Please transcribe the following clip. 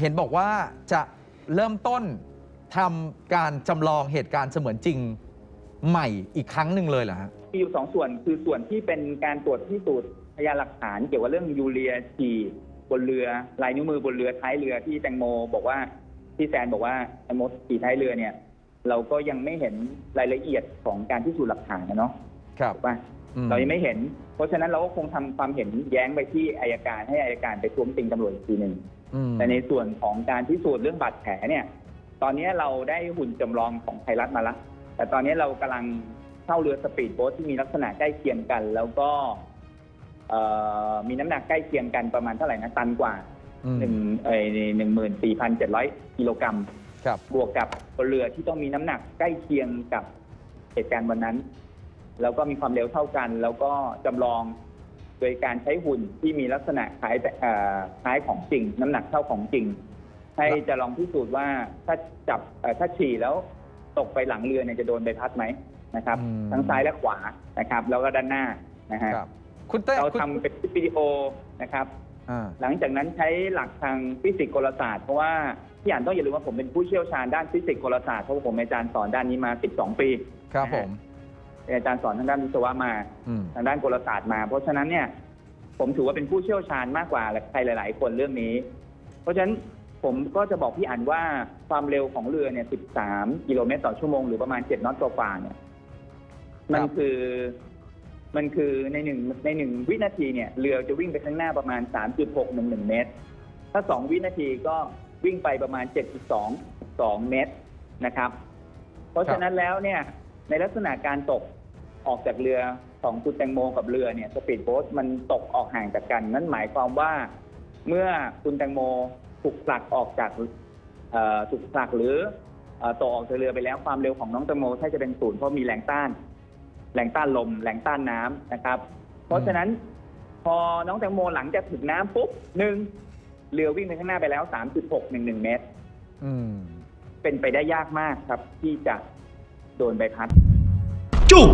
เห็นบอกว่าจะเริ่มต้นทำการจำลองเหตุการณ์เสมือนจริงใหม่อีกครั้งหนึ่งเลยเหรอฮะมีอยู่สองส่วนคือส่วนที่เป็นการตรวจพิสูจน์พยานหลักฐาน เกี่ยวกับเรื่องยูเรียฉี่บนเรือลายนิ้วมือบนเรือท้ายเรือที่แตงโม บอกว่าที่แซนบอกว่าแตงโมฉี่ท้ายเรือเนี่ย เราก็ยังไม่เห็นรายละเอียดของการพิสูจน์หลักฐานนะเนาะครับถูกป่ะอืม เรายังไม่เห็น เพราะฉะนั้นเราก็คงทำความเห็นแย้งไปที่อายการให้อายการไปท้วงติงตำรวจอีกทีหนึ่งอืมแต่ในส่วนของการพิสูจน์เรื่องบาดแผลเนี่ย ตอนนี้เราได้หุ่นจำลองของไทยรัฐมาแล้วแต่ตอนนี้เรากำลังเช่าเรือสปีดโบ๊ทที่มีลักษณะใกล้เคียงกัน แล้วก็เอ่อมีน้ำหนักใกล้เคียงกันประมาณเท่าไหร่นะตันกว่าอืมหนึ่งเอ่หนึ่งหมื่นสี่พันเจ็ดร้อยกิโลกรัมครับบวกกับบนเรือที่ต้องมีน้ำหนักใกล้เคียงกับเหตุการณ์วันนั้น แล้วก็มีความเร็วเท่ากัน แล้วก็จำลองโดยการใช้หุ่นที่มีลักษณะคล้ายแต่เอ่อคล้ายของจริง น้ำหนักเท่าของจริง ให้จะลองพิสูจน์ว่าถ้าจับเอ่อถ้าฉี่แล้วตกไปหลังเรือเนี่ยจะโดนใบพัดไหมนะครับ อืม ทั้งซ้ายและขวานะครับ แล้วก็ด้านหน้านะฮะครับ คุณเต้เราคุณทำเป็นคลิปวิดีโอนะครับ อ่า หลังจากนั้นใช้หลักทางฟิสิกส์กลศาสตร์เพราะว่าพี่อ่านต้องอย่าลืมว่าผมเป็นผู้เชี่ยวชาญด้านฟิสิกส์กลศาสตร์เพราะว่าผมเป็นอาจารย์สอนด้านนี้มา 12 ปี ครับผม เป็นอาจารย์สอนทางด้านวิศวะมา อืม ทางด้านกลศาสตร์มา เพราะฉะนั้นเนี่ยผมถือว่าเป็นผู้เชี่ยวชาญมากกว่าใครหลาย ๆ คนเรื่องนี้ เพราะฉะนั้นผมก็จะบอกพี่อ่านว่าความเร็วของเรือเนี่ย 13 กิโลเมตรต่อชั่วโมงหรือประมาณ 7น็อตกว่าๆเนี่ย มันคือ มันคือในหนึ่งในหนึ่งวินาทีเนี่ยเรือจะวิ่งไปข้างหน้าประมาณ 3.611 เมตร ถ้า 2 วินาทีก็วิ่งไปประมาณ 7.22 เมตรนะครับ เพราะฉะนั้นแล้วเนี่ย ในลักษณะการตกออกจากเรือของคุณแตงโมกับเรือเนี่ยสปีดโบ๊ทมันตกออกห่างจากกัน นั่นหมายความว่าเมื่อคุณแตงโมถูกผลักออกจากเอ่อถูกผลักหรือเอ่อตกออกจากเรือไปแล้วความเร็วของน้องแตงโมถ้าจะเป็นศูนย์เพราะมีแรงต้าน แรงต้านลม แรงต้านน้ำนะครับ เพราะฉะนั้นพอน้องแตงโมหลังจากถึงน้ำปุ๊บหนึ่งเรือวิ่งไปข้างหน้าไปแล้ว 3.611 เมตรอืมเป็นไปได้ยากมากครับที่จะ โดนใบพัด จุก